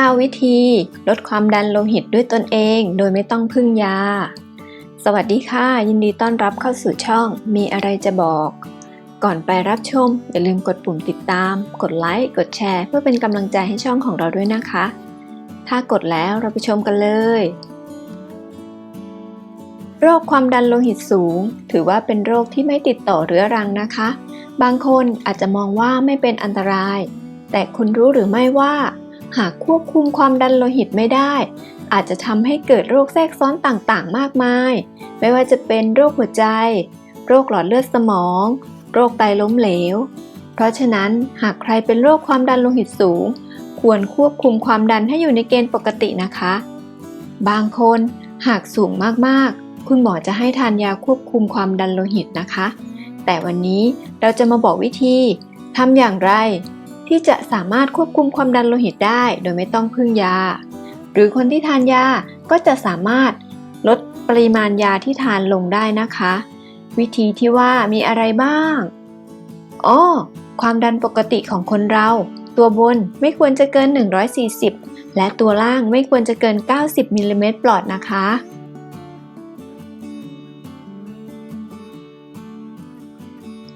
9 วิธี ลดความดันโลหิตด้วยตนเอง โดยไม่ต้องพึ่งยา สวัสดีค่ะ ยินดีต้อนรับเข้าสู่ช่อง มีอะไรจะบอก ก่อนไปรับชม อย่าลืมกดปุ่มติดตาม กดไลค์ กดแชร์ เพื่อเป็นกำลังใจให้ช่องของเราด้วยนะคะ ถ้ากดแล้วเราไปชมกันเลย โรคความดันโลหิตสูง ถือว่าเป็นโรคที่ไม่ติดต่อเรื้อรังนะคะ บางคนอาจจะมองว่าไม่เป็นอันตราย แต่คุณรู้หรือไม่ว่า หากควบคุมความดันโลหิตไม่ได้ อาจจะทำให้เกิดโรคแทรกซ้อนต่างๆ มากมาย ไม่ว่าจะเป็นโรคหัวใจ โรคหลอดเลือดสมอง โรคไตล้มเหลว เพราะฉะนั้นหากใครเป็นโรคความดันโลหิตสูง ควรควบคุมความดันให้อยู่ในเกณฑ์ปกตินะคะ บางคนหากสูงมากๆ คุณหมอจะให้ทานยาควบคุมความดันโลหิตนะคะ แต่วันนี้เราจะมาบอกวิธีทำอย่างไร ที่จะสามารถควบคุมความดันโลหิตได้โดยไม่ต้องพึ่งยา หรือคนที่ทานยาก็จะสามารถลดปริมาณยาที่ทานลงได้นะคะ วิธีที่ว่ามีอะไรบ้างอ้อความดันปกติของคนเรา ตัวบนไม่ควรจะเกิน 140 และตัวล่างไม่ควรจะเกิน 90มิลลิเมตรปลอดนะคะ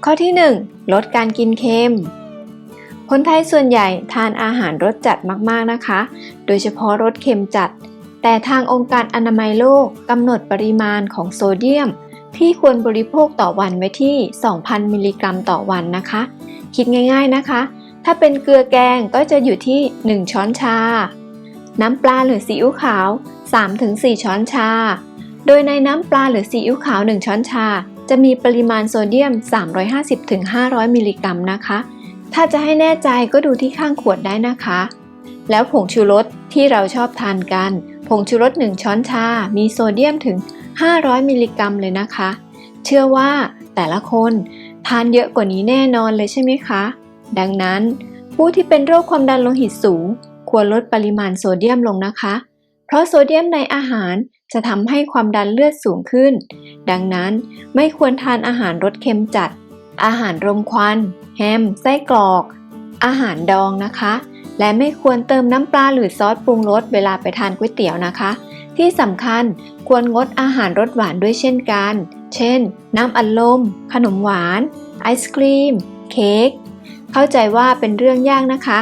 ข้อที่ 1 ลดการกินเค็ม คนไทยส่วนใหญ่ทานอาหารรสจัดมากๆนะคะ โดยเฉพาะรสเค็มจัด แต่ทางองค์การอนามัยโลกกำหนดปริมาณของโซเดียม ที่ควรบริโภคต่อวันไว้ที่ 2,000 มิลลิกรัมต่อวันนะคะ คิดง่ายๆนะคะ ถ้าเป็นเกลือแกงก็จะอยู่ที่ 1 ช้อนชา น้ำปลาหรือซีอิ๊วขาว 3-4 ช้อนชา โดยในน้ำปลาหรือซีอิ๊วขาว 1 ช้อนชา จะมีปริมาณโซเดียม 350-500 มิลลิกรัมนะคะ ถ้าจะให้แน่ใจก็ดูที่ข้างขวดได้นะคะ แล้วผงชูรสที่เราชอบทานกัน ผงชูรส 1 ช้อนชา มีโซเดียมถึง 500 มิลลิกรัมเลยนะคะ เชื่อว่าแต่ละคนทานเยอะกว่านี้แน่นอนเลยใช่ไหมคะ ดังนั้น ผู้ที่เป็นโรคความดันโลหิตสูง ควรลดปริมาณโซเดียมลงนะคะ เพราะโซเดียมในอาหารจะทำให้ความดันเลือดสูงขึ้น ดังนั้นไม่ควรทานอาหารรสเค็มจัด อาหารรมควันแฮม ไส้กรอก อาหารดองนะคะ และไม่ควรเติมน้ำปลาหรือซอสปรุงรสเวลาไปทานก๋วยเตี๋ยวนะคะ ที่สำคัญควรงดอาหารรสหวานด้วยเช่นกัน เช่น น้ำอัดลม ขนมหวาน ไอศครีม เค้ก เข้าใจว่าเป็นเรื่องยากนะคะ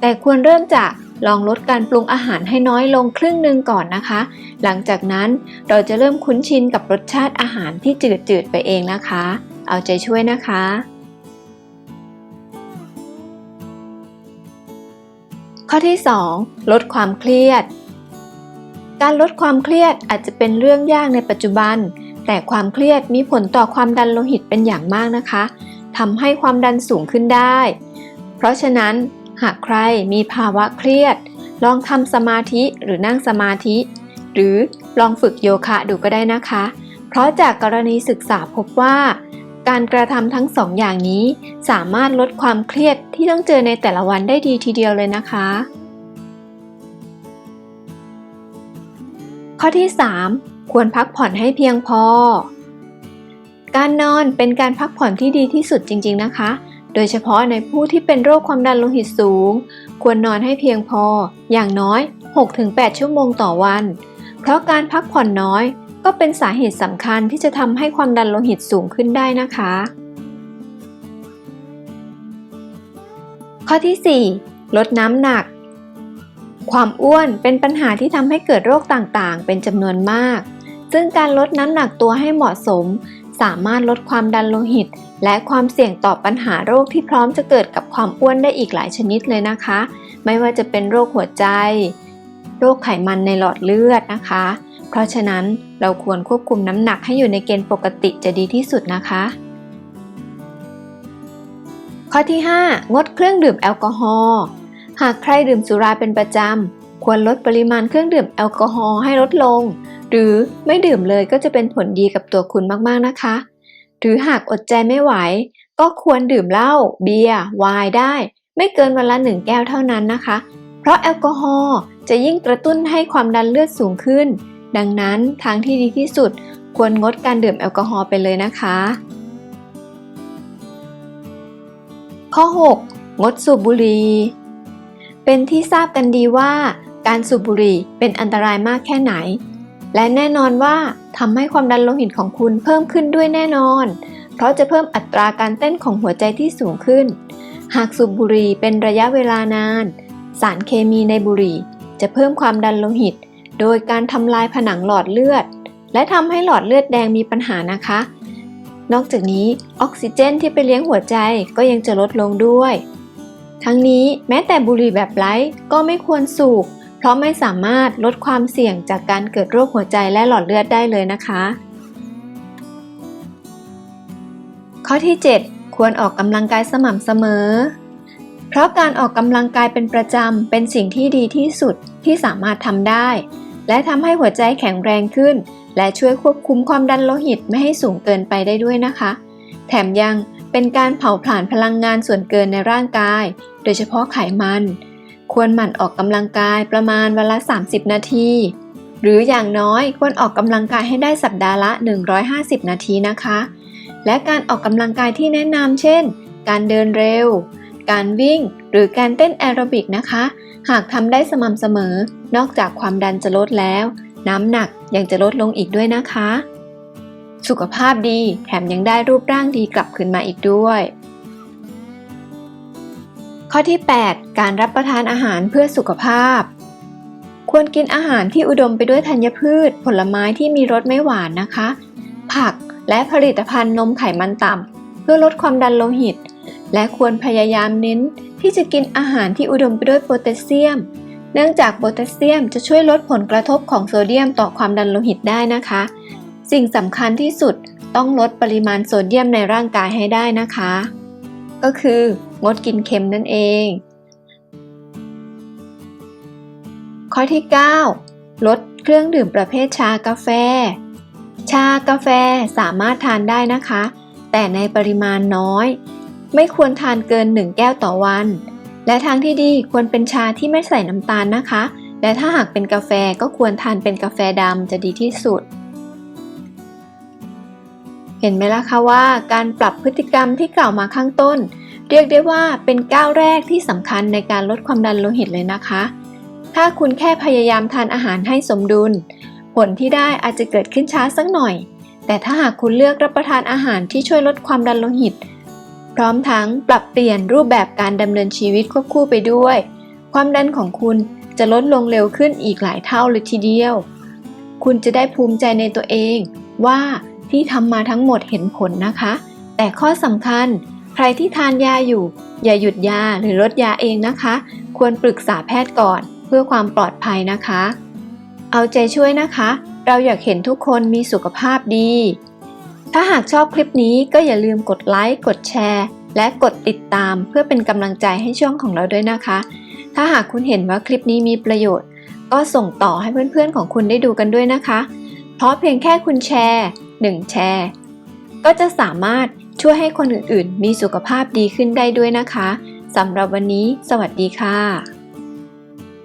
แต่ควรเริ่มจากลองลดการปรุงอาหารให้น้อยลงครึ่งหนึ่งก่อนนะคะ หลังจากนั้นเราจะเริ่มคุ้นชินกับรสชาติอาหารที่จืดๆไปเองนะคะ เอาใจช่วยนะคะ ข้อที่ 2 ลดความเครียด การลดความเครียดอาจจะเป็นเรื่องยากในปัจจุบัน แต่ความเครียดมีผลต่อความดันโลหิตเป็นอย่างมากนะคะทำให้ความดันสูงขึ้นได้ เพราะฉะนั้นหากใครมีภาวะเครียด ลองทำสมาธิหรือนั่งสมาธิ หรือลองฝึกโยคะดูก็ได้นะคะ เพราะจากกรณีศึกษาพบว่า การกระทำทั้งสองอย่างนี้ สามารถลดความเครียดที่ต้องเจอในแต่ละวันได้ดีทีเดียวเลยนะคะ ข้อที่ 3 ควรพักผ่อนให้เพียงพอ การนอนเป็นการพักผ่อนที่ดีที่สุดจริง ๆนะคะ โดยเฉพาะในผู้ที่เป็นโรคความดันโลหิตสูง ควรนอนให้เพียงพอ อย่างน้อย 6-8 ชั่วโมงต่อวัน เพราะการพักผ่อนน้อย ก็เป็นสาเหตุสำคัญที่จะทำให้ความดันโลหิตสูงขึ้นได้นะคะ ข้อที่ 4 ลดน้ำหนัก ความอ้วนเป็นปัญหาที่ทำให้เกิดโรคต่างๆ เป็นจำนวนมาก ซึ่งการลดน้ำหนักตัวให้เหมาะสม สามารถลดความดันโลหิต และความเสี่ยงต่อปัญหาโรคที่พร้อมจะเกิดกับความอ้วนได้อีกหลายชนิดเลยนะคะ ไม่ว่าจะเป็นโรคหัวใจ โรคไขมันในหลอดเลือดนะคะ เพราะฉะนั้นเราควรควบคุมน้ำหนักให้อยู่ในเกณฑ์ปกติจะดีที่สุดนะคะ ข้อที่ 5 งดเครื่องดื่มแอลกอฮอล์หากใครดื่มสุราเป็นประจำ ควรลดปริมาณเครื่องดื่มแอลกอฮอล์ให้ลดลง หรือไม่ดื่มเลยก็จะเป็นผลดีกับตัวคุณมากๆนะคะ หรือหากอดใจไม่ไหว ก็ควรดื่มเหล้าเบียร์ไวน์ได้ ไม่เกินวันละหนึ่งแก้วเท่านั้นนะคะ เพราะแอลกอฮอล์จะยิ่งกระตุ้นให้ความดันเลือดสูงขึ้น ดังนั้นทางที่ดีที่สุดควรงดการดื่มแอลกอฮอล์ไปเลยนะคะ ข้อ 6 งดสูบบุหรี่เป็นที่ทราบกันดีว่า การสูบบุหรี่เป็นอันตรายมากแค่ไหน และแน่นอนว่าทำให้ความดันโลหิตของคุณเพิ่มขึ้นด้วยแน่นอน เพราะจะเพิ่มอัตราการเต้นของหัวใจที่สูงขึ้น หากสูบบุหรี่เป็นระยะเวลานาน สารเคมีในบุหรี่จะเพิ่มความดันโลหิต โดยการทำลายผนังหลอดเลือด และทำให้หลอดเลือดแดงมีปัญหานะคะ นอกจากนี้ออกซิเจนที่ไปเลี้ยงหัวใจก็ยังจะลดลงด้วย ทั้งนี้แม้แต่บุหรี่แบบไร้ก็ไม่ควรสูบเพราะไม่สามารถลดความเสี่ยงจากการเกิดโรคหัวใจและหลอดเลือดได้เลยนะคะ ข้อที่ 7 ควรออกกำลังกายสม่ำเสมอเพราะการออกกำลังกายเป็นประจำเป็นสิ่งที่ดีที่สุดที่สามารถทำได้ และทำให้หัวใจแข็งแรงขึ้น และช่วยควบคุมความดันโลหิตไม่ให้สูงเกินไปได้ด้วยนะคะ แถมยังเป็นการเผาผลาญพลังงานส่วนเกินในร่างกาย โดยเฉพาะไขมัน ควรหมั่นออกกำลังกายประมาณวันละ 30 นาที หรืออย่างน้อยควรออกกำลังกายให้ได้สัปดาห์ละ 150 นาทีนะคะ และการออกกำลังกายที่แนะนำเช่น การเดินเร็ว การวิ่ง หรือการเต้นแอโรบิกนะคะ หากทำได้สม่ำเสมอ นอกจากความดันจะลดแล้ว น้ำหนักยังจะลดลงอีกด้วยนะคะ สุขภาพดีแถมยังได้รูปร่างดีกลับคืนมาอีกด้วย ข้อที่ 8 การรับประทานอาหารเพื่อสุขภาพ ควรกินอาหารที่อุดมไปด้วยธัญพืช ผลไม้ที่มีรสไม่หวานนะคะ ผักและผลิตภัณฑ์นมไขมันต่ำเพื่อลดความดันโลหิต และควรพยายามเน้นที่จะกินอาหารที่อุดมไปด้วยโพแทสเซียม เนื่องจากโพแทสเซียมจะช่วยลดผลกระทบของโซเดียมต่อความดันโลหิตได้นะคะ สิ่งสำคัญที่สุดต้องลดปริมาณโซเดียมในร่างกายให้ได้นะคะ ก็คืองดกินเค็มนั่นเอง ข้อที่ 9 ลดเครื่องดื่มประเภทชากาแฟ ชากาแฟสามารถทานได้นะคะ แต่ในปริมาณน้อย ไม่ควรทานเกิน 1 แก้วต่อวัน และทางที่ดีควรเป็นชาที่ไม่ใส่น้ำตาลนะคะ และถ้าหากเป็นกาแฟก็ควรทานเป็นกาแฟดำจะดีที่สุด เห็นไหมล่ะคะว่า การปรับพฤติกรรมที่กล่าวมาข้างต้น เรียกได้ว่าเป็นก้าวแรกที่สำคัญในการลดความดันโลหิตเลยนะคะ ถ้าคุณแค่พยายามทานอาหารให้สมดุล ผลที่ได้อาจจะเกิดขึ้นช้าสักหน่อย แต่ถ้าหากคุณเลือกรับประทานอาหารที่ช่วยลดความดันโลหิต พร้อมทั้งปรับเปลี่ยนรูปแบบการดำเนินชีวิตควบคู่ไปด้วย ความดันของคุณจะลดลงเร็วขึ้นอีกหลายเท่าเลยทีเดียว คุณจะได้ภูมิใจในตัวเองว่าที่ทำมาทั้งหมดเห็นผลนะคะ แต่ข้อสำคัญ ใครที่ทานยาอยู่ อย่าหยุดยาหรือลดยาเองนะคะ ควรปรึกษาแพทย์ก่อนเพื่อความปลอดภัยนะคะ เอาใจช่วยนะคะ เราอยากเห็นทุกคนมีสุขภาพดี ถ้าหากชอบคลิปนี้ก็อย่าลืมกดไลค์ กดแชร์ และกดติดตามเพื่อเป็นกำลังใจให้ช่องของเราด้วยนะคะ ถ้าหากคุณเห็นว่าคลิปนี้มีประโยชน์ ก็ส่งต่อให้เพื่อนๆของคุณได้ดูกันด้วยนะคะ เพราะเพียงแค่คุณแชร์1แชร์ ก็จะสามารถช่วยให้คนอื่นๆ มีสุขภาพดีขึ้นได้ด้วยนะคะสำหรับวันนี้ สวัสดีค่ะ